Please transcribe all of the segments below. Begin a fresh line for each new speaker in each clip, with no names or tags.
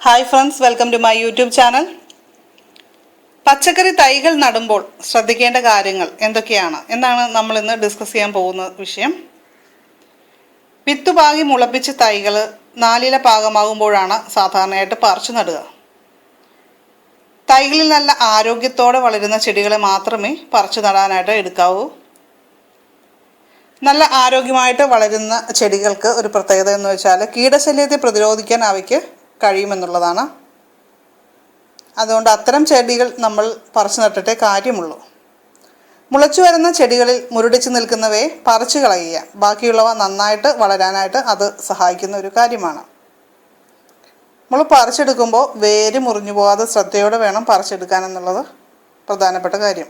Hi friends welcome to my YouTube channel പച്ചക്കറി തൈകൾ നടുമ്പോൾ ശ്രദ്ധിക്കേണ്ട കാര്യങ്ങൾ എന്തൊക്കെയാണ്? എന്നാണ് നമ്മൾ ഇന്ന് ഡിസ്കസ് ചെയ്യാൻ പോകുന്ന വിഷയം? വിത്തുപാകി മുളപ്പിച്ച തൈകൾ നാലില പാകമാകുമ്പോഴാണ് സാധാരണയായിട്ട് പറിച്ചു നടുക. തൈകളിൽ നല്ല ആരോഗ്യത്തോടെ വളരുന്ന ചെടികളെ മാത്രമേ പറിച്ചു നടാനായിട്ട് എടുക്കാവൂ. നല്ല ആരോഗ്യമായിട്ട് വളരുന്ന ചെടികൾക്ക് ഒരു പ്രത്യേകത എന്ന് വെച്ചാൽ കീടശല്യത്തെ പ്രതിരോധിക്കാൻ അവയ്ക്ക് കഴിയുമെന്നുള്ളതാണ്. അതുകൊണ്ട് അത്തരം ചെടികൾ നമ്മൾ പറിച്ചു നട്ടിട്ടേ കാര്യമുള്ളൂ. മുളച്ചു വരുന്ന ചെടികളിൽ മുരടിച്ച് നിൽക്കുന്നവയെ പറിച്ചു കളയുക. ബാക്കിയുള്ളവ നന്നായിട്ട് വളരാനായിട്ട് അത് സഹായിക്കുന്ന ഒരു കാര്യമാണ്. നമ്മൾ പറിച്ചെടുക്കുമ്പോൾ വേര് മുറിഞ്ഞു പോകാതെ ശ്രദ്ധയോടെ വേണം പറിച്ചെടുക്കാൻ എന്നുള്ളത് പ്രധാനപ്പെട്ട കാര്യം.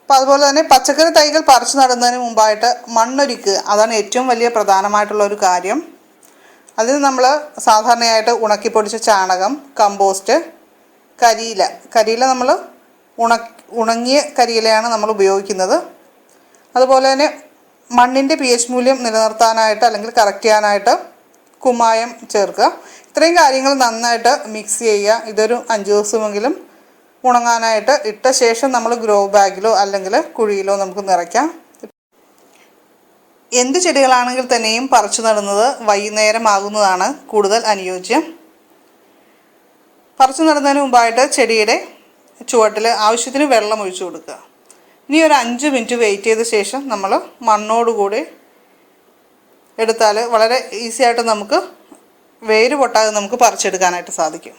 അപ്പോൾ അതുപോലെ തന്നെ പച്ചക്കറി തൈകൾ പറിച്ചു നടുന്നതിന് മുമ്പായിട്ട് മണ്ണൊരുക്കുക. അതാണ് ഏറ്റവും വലിയ പ്രധാനമായിട്ടുള്ള ഒരു കാര്യം. അതിന് നമ്മൾ സാധാരണയായിട്ട് ഉണക്കിപ്പൊടിച്ച ചാണകം കമ്പോസ്റ്റ് കരിയില. കരിയില നമ്മൾ ഉണ ഉണങ്ങിയ കരിയിലയാണ് നമ്മൾ ഉപയോഗിക്കുന്നത്. അതുപോലെ തന്നെ മണ്ണിന്റെ പി എച്ച് മൂല്യം നിലനിർത്താനായിട്ട് അല്ലെങ്കിൽ കറക്റ്റ് ചെയ്യാനായിട്ട് കുമ്മായം ചേർക്കുക. ഇത്രയും കാര്യങ്ങൾ നന്നായിട്ട് മിക്സ് ചെയ്യുക. ഇതൊരു അഞ്ച് ദിവസമെങ്കിലും ഉണങ്ങാനായിട്ട് ഇട്ട ശേഷം നമ്മൾ ഗ്രോ ബാഗിലോ അല്ലെങ്കിൽ കുഴിയിലോ നമുക്ക് നിറയ്ക്കാം. എന്ത് ചെടികളാണെങ്കിൽ തന്നെയും പറിച്ചു നടുന്നത് വൈകുന്നേരമാകുന്നതാണ് കൂടുതൽ അനുയോജ്യം. പറിച്ചു നടുന്നതിന് മുമ്പായിട്ട് ചെടിയുടെ ചുവട്ടിൽ ആവശ്യത്തിന് വെള്ളം ഒഴിച്ചു കൊടുക്കുക. ഇനി ഒരു അഞ്ച് മിനിറ്റ് വെയിറ്റ് ചെയ്ത ശേഷം നമ്മൾ മണ്ണോടുകൂടി എടുത്താൽ വളരെ ഈസി ആയിട്ട് നമുക്ക് വേര് പൊട്ടാതെ നമുക്ക് പറിച്ചെടുക്കാനായിട്ട് സാധിക്കും.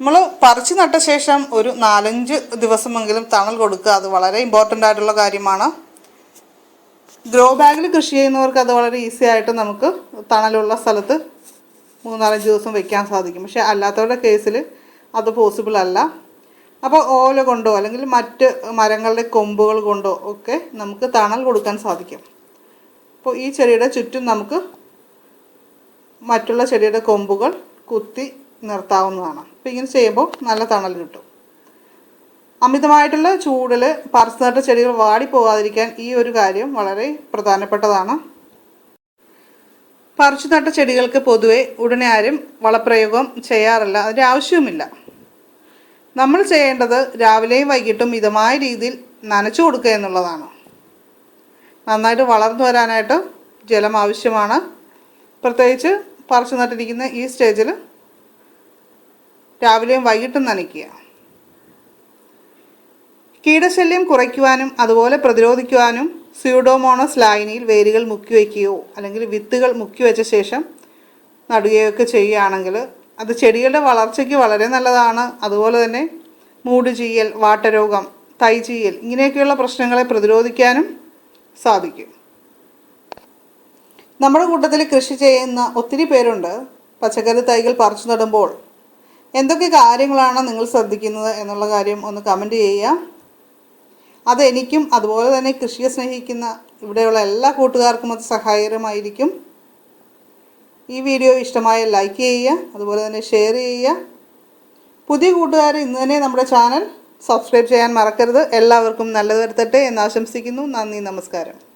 നമ്മൾ പറിച്ചു നട്ട ശേഷം ഒരു നാലഞ്ച് ദിവസമെങ്കിലും തണൽ കൊടുക്കുക അത് വളരെ ഇമ്പോർട്ടന്റ് ആയിട്ടുള്ള കാര്യമാണ്. ഗ്രോ ബാഗിൽ കൃഷി ചെയ്യുന്നവർക്ക് അത് വളരെ ഈസി ആയിട്ട് നമുക്ക് തണലുള്ള സ്ഥലത്ത് മൂന്നാലഞ്ച് ദിവസം വെക്കാൻ സാധിക്കും. പക്ഷേ അല്ലാത്തവരുടെ കേസിൽ അത് പോസിബിൾ അല്ല. അപ്പോൾ ഓല കൊണ്ടോ അല്ലെങ്കിൽ മറ്റ് മരങ്ങളുടെ കൊമ്പുകൾ കൊണ്ടോ ഒക്കെ നമുക്ക് തണൽ കൊടുക്കാൻ സാധിക്കും. അപ്പോൾ ഈ ചെടിയുടെ ചുറ്റും നമുക്ക് മറ്റുള്ള ചെടിയുടെ കൊമ്പുകൾ കുത്തി നിർത്താവുന്നതാണ്. അപ്പോൾ ഇങ്ങനെ ചെയ്യുമ്പോൾ നല്ല തണൽ കിട്ടും. അമിതമായിട്ടുള്ള ചൂടിൽ പറിച്ചു നട്ട ചെടികൾ വാടിപ്പോകാതിരിക്കാൻ ഈ ഒരു കാര്യം വളരെ പ്രധാനപ്പെട്ടതാണ്. പറിച്ചു നട്ട ചെടികൾക്ക് പൊതുവെ ഉടനെ ആരും വളപ്രയോഗം ചെയ്യാറില്ല. അതിന്റെ ആവശ്യവുമില്ല. നമ്മൾ ചെയ്യേണ്ടത് രാവിലെയും വൈകിട്ടും മിതമായ രീതിയിൽ നനച്ചു കൊടുക്കുക എന്നുള്ളതാണ്. നന്നായിട്ട് വളർന്നു വരാനായിട്ട് ജലം ആവശ്യമാണ്. പ്രത്യേകിച്ച് പറിച്ചു നട്ടിരിക്കുന്ന ഈ സ്റ്റേജിൽ രാവിലെയും വൈകിട്ടും നനയ്ക്കുക. കീടശല്യം കുറയ്ക്കുവാനും അതുപോലെ പ്രതിരോധിക്കുവാനും സ്യൂഡോമോണസ് ലായനിയിൽ വേരുകൾ മുക്കി വയ്ക്കുകയോ അല്ലെങ്കിൽ വിത്തുകൾ മുക്കി വെച്ച ശേഷം നടുകയോ ഒക്കെ ചെയ്യുകയാണെങ്കിൽ അത് ചെടികളുടെ വളർച്ചയ്ക്ക് വളരെ നല്ലതാണ്. അതുപോലെ തന്നെ മൂട് ചീയൽ വാട്ടരോഗം തൈ ചീയൽ ഇങ്ങനെയൊക്കെയുള്ള പ്രശ്നങ്ങളെ പ്രതിരോധിക്കാനും സാധിക്കും. നമ്മുടെ കൂട്ടത്തിൽ കൃഷി ചെയ്യുന്ന ഒത്തിരി പേരുണ്ട്. പച്ചക്കറി തൈകൾ പറിച്ചു നടുമ്പോൾ എന്തൊക്കെ കാര്യങ്ങളാണ് നിങ്ങൾ ശ്രദ്ധിക്കുന്നത് എന്നുള്ള കാര്യം ഒന്ന് കമന്റ് ചെയ്യുക. അത് എനിക്കും അതുപോലെ തന്നെ കൃഷിയെ സ്നേഹിക്കുന്ന ഇവിടെയുള്ള എല്ലാ കൂട്ടുകാർക്കും അത് സഹായകരമായിരിക്കും. ഈ വീഡിയോ ഇഷ്ടമായ ലൈക്ക് ചെയ്യുക അതുപോലെ തന്നെ ഷെയർ ചെയ്യുക. പുതിയ കൂട്ടുകാർ ഇന്ന് തന്നെ നമ്മുടെ ചാനൽ സബ്സ്ക്രൈബ് ചെയ്യാൻ മറക്കരുത്. എല്ലാവർക്കും നല്ലത് വരുത്തട്ടെ എന്ന് ആശംസിക്കുന്നു. നന്ദി നമസ്കാരം.